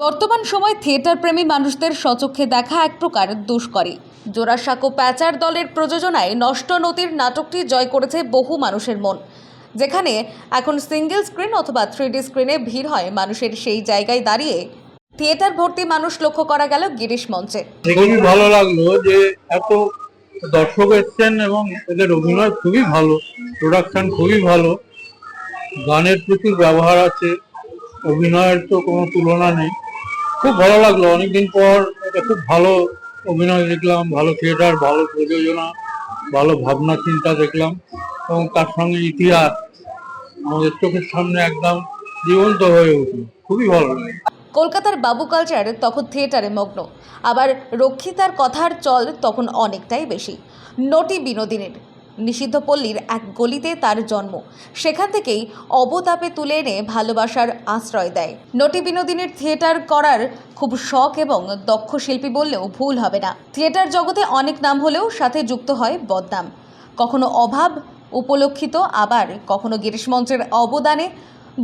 বর্তমান সময় থিয়েটার প্রেমী মানুষদের সচক্ষে দেখা এক প্রকার দুষ্করী। জোড়াসাঁকো প্যাচার দলের প্রযোজনায় নষ্ট নদীর নাটকটি জয় করেছে বহু মানুষের মন। যেখানে এখন সিঙ্গেল স্ক্রিন অথবা থ্রি স্ক্রিনে ভিড় হয় মানুষের সেই জায়গায় দাঁড়িয়ে। থিয়েটার ভর্তি মানুষ লক্ষ্য করা গেল গিরিশ মঞ্চে। খুবই ভালো লাগল যে এত দর্শক এসছেন এবং এদের অভিনয় খুবই ভালো প্রোডাকশন খুবই ভালো, গানের প্রচুর ব্যবহার আছে, অভিনয়ের তো কোনো তুলনা নেই। খুব ভালো লাগল। অনেকদিন পর এটা খুব ভালো অভিনয় দেখলাম, ভালো থিয়েটার, ভালো প্রযোজনা, ভালো ভাবনা, চিন্তা দেখলাম এবং তার সঙ্গে ইতিহাস আমাদের চোখের সামনে একদম জীবন্ত হয়ে উঠল। খুবই ভালো লাগে কলকাতার বাবু কালচার তখন থিয়েটারে মগ্ন। আবার রক্ষিতার কথার চল তখন অনেকটাই বেশি। নটি বিনোদিনীর নিষিদ্ধ পল্লীর এক গলিতে তার জন্ম। সেখান থেকেই অবতাপে তুলে এনে ভালোবাসার আশ্রয় দেয়। নটি বিনোদিনীর থিয়েটার করার খুব শখ এবং দক্ষ শিল্পী বললেও ভুল হবে না। থিয়েটার জগতে অনেক নাম হলেও সাথে যুক্ত হয় বদনাম। কখনো অভাব, উপলক্ষিত, আবার কখনো গিরিশ মঞ্চের অবদানে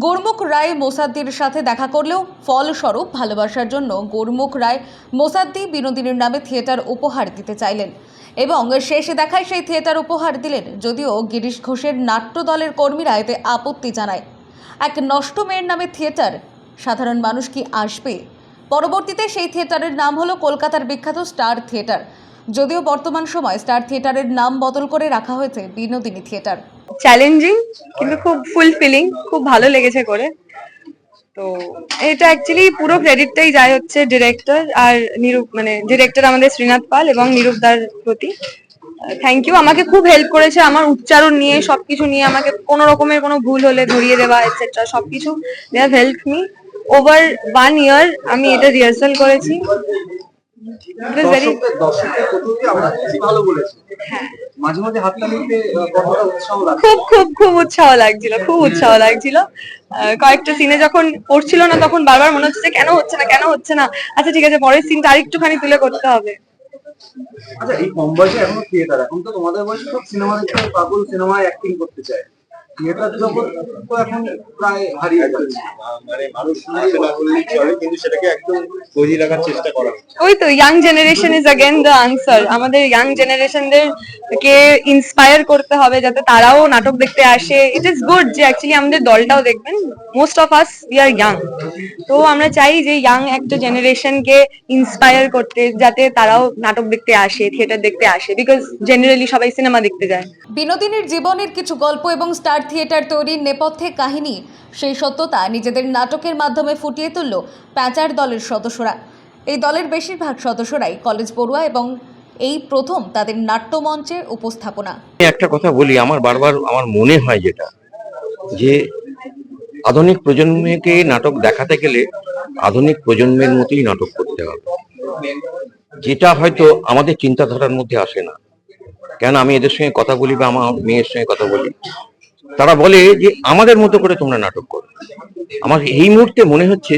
গুরমুখ রায় মোসাদ্দির সাথে দেখা করলেও ফলস্বরূপ ভালোবাসার জন্য গোরমুখ রায় মোসাদ্দি বিনোদিনীর নামে থিয়েটার উপহার দিতে চাইলেন। এবং শেষে দেখায় সেই থিয়েটার উপহার দিলেন যদিও গিরিশ ঘোষের নাট্য দলের কর্মীরা এতে আপত্তি জানায়। এক নষ্ট মেয়ের নামে থিয়েটার, সাধারণ মানুষ কি আসবে? পরবর্তীতে সেই থিয়েটারের নাম হলো কলকাতার বিখ্যাত স্টার থিয়েটার। যদিও বর্তমান সময় স্টার থিয়েটারের নাম বদল করে রাখা হয়েছে বিনোদিনী থিয়েটার। চ্যালেঞ্জিং কিন্তু খুব ফুলফিলিং খুব ভালো লেগেছে করে। তো এটা অ্যাকচুয়ালি পুরো ক্রেডিটটাই যায় হচ্ছে ডিরেক্টর আর নিরূপ মানে ডিরেক্টর আমাদের শ্রীনাথ পাল এবং নিরূপদার প্রতি। থ্যাংক ইউ আমাকে খুব হেল্প করেছে আমার উচ্চারণ নিয়ে, সবকিছু নিয়ে, আমাকে কোনো রকমের কোনো ভুল হলে ধরিয়ে দেওয়া এটসেট্রা সবকিছু they have help me over one year আমি এটা রিহার্সাল করেছি। খুব খুব খুব উৎসাহ লাগছিল খুব উৎসাহ লাগছিল। কয়েকটা সিনে যখন পড়ছিল না তখন বারবার মনে হচ্ছে যে কেন হচ্ছে না কেন হচ্ছে না? আচ্ছা ঠিক আছে পরের সিনটা আরেকটুখানি তুলে করতে হবে। আচ্ছা এই কম বয়সে এখনও থিয়েটার এখন তো তোমাদের বয়সে সব সিনেমা দেখতে পাগল সিনেমায় অ্যাক্টিং করতে চায়। থিয়েটার জগৎ তো এখন প্রায় হারিয়ে যাচ্ছে মানে মানুষ আসে না বললেই চলে কিন্তু সেটাকে একদম তৈরি রাখার চেষ্টা করা হচ্ছে। ওই তো young generation is again the answer আমাদের ইয়াং জেনারেশনদের কে ইন্সপায়ার করতে হবে যাতে তারাও নাটক দেখতে আসে ইট ইজ গুড যে অ্যাকচুয়ালি আমাদের দলটাও দেখবেন most of us we are young তো আমরা চাই যে ইয়াং একটা জেনারেশনকে ইন্সপায়ার করতে যাতে তারাও নাটক দেখতে আসে থিয়েটার দেখতে আসে বিকজ জেনারেলি সবাই সিনেমা দেখতে যায় বিনোদিনীর জীবনের কিছু গল্প এবং স্টার থিয়েটার তৈরির নেপথ্যে কাহিনী। সেই সত্যতা নিজেদের নাটকের মাধ্যমে ফুটিয়ে তুলল প্যাঁচার দলের সদস্যরা। এই দলের বেশিরভাগ সদস্যরাই কলেজ পড়ুয়া এবং এই প্রথম তাদের নাট্যমঞ্চে উপস্থাপনা। একটা কথা বলি, আমার বারবার আমার মনে হয় যেটা, যে আধুনিক প্রজন্মকে নাটক দেখাতে গেলে আধুনিক প্রজন্মের মতোই নাটক করতে হবে। যেটা হয়তো আমাদের চিন্তাধারার মধ্যে আসে না। কেন আমি এদের সঙ্গে কথা বলি বা আমার মেয়ের সঙ্গে কথা বলি? তারা বলে যে আমাদের মতো করে তোমরা নাটক করো। আমার এই মুহূর্তে মনে হচ্ছে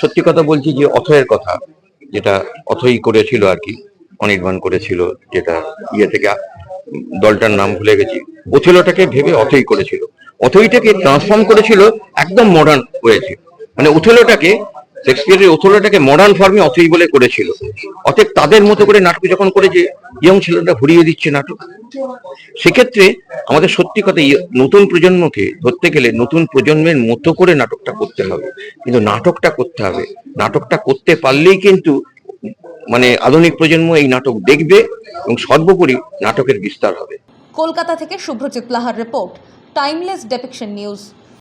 সত্যি কথা বলছি যে অথয়ের কথা, যেটা অথই করেছিল আর কি, অনির্বাণ করেছিল, যেটা ইয়ে থেকে দলটার নাম ভুলে গেছি। ওথেলোটাকে ভেবে অথই করেছিল। অথইটাকে ট্রান্সফর্ম করেছিল একদম মডার্ন হয়েছে মানে ওথেলোটাকে শেক্সপিয়ারের ওথেলোটাকে মডার্ন ফর্মে অথই বলে করেছিল। অতএব তাদের মতো করে নাটক যখন করেছে ইয়ং ছেলেরা ঘুরিয়ে দিচ্ছে নাটক, সেক্ষেত্রে আমাদের সত্যি কথা নতুন প্রজন্মকে ধরতে গেলে নতুন প্রজন্মের মতো করে নাটকটা করতে হবে। কিন্তু নাটকটা করতে হবে। নাটকটা করতে পারলেই কিন্তু মানে আধুনিক প্রজন্ম এই নাটক দেখবে এবং সর্বোপরি নাটকের বিস্তার হবে। কলকাতা থেকে শুভ্রজিৎ লাহার রিপোর্ট টাইমলেস ডেপিকশন নিউজ